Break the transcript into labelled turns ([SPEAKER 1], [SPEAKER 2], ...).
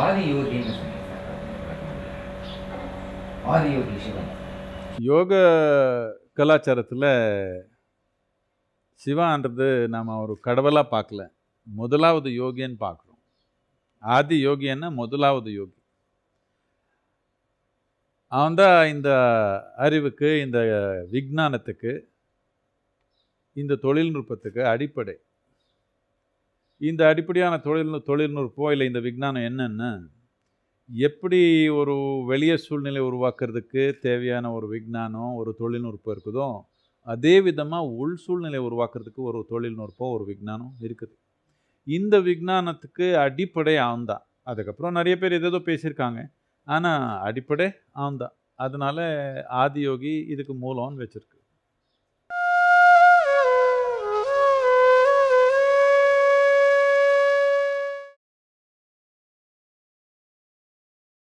[SPEAKER 1] ஆதியோகின்னு சொன்னீங்க
[SPEAKER 2] யோக கலாச்சாரத்தில் சிவான்றது நாம் ஒரு கடவுளாக பார்க்கல. முதலாவது யோகின்னு பார்க்குறோம். ஆதி யோகின்னா முதலாவது யோகி. அவன் தான் இந்த அறிவுக்கு இந்த விஜானத்துக்கு இந்த தொழில்நுட்பத்துக்கு அடிப்படை. இந்த அடிப்படையான தொழில் தொழில்நுட்பம் இல்லை இந்த விஞ்ஞானம் என்னென்னா? எப்படி ஒரு வெளிய சூழ்நிலை உருவாக்குறதுக்கு தேவையான ஒரு விஞ்ஞானம் ஒரு தொழில்நுட்பம் இருக்குதோ அதே விதமாக உள் சூழ்நிலை உருவாக்குறதுக்கு ஒரு தொழில்நுட்பம் ஒரு விஞ்ஞானம் இருக்குது. இந்த விஞ்ஞானத்துக்கு அடிப்படை அவன்தான் அதுக்கப்புறம் நிறைய பேர் ஏதேதோ பேசியிருக்காங்க. ஆனால் அடிப்படை அவன்தான் அதனால ஆதியோகி இதுக்கு மூலம்னு வச்சுருக்கு.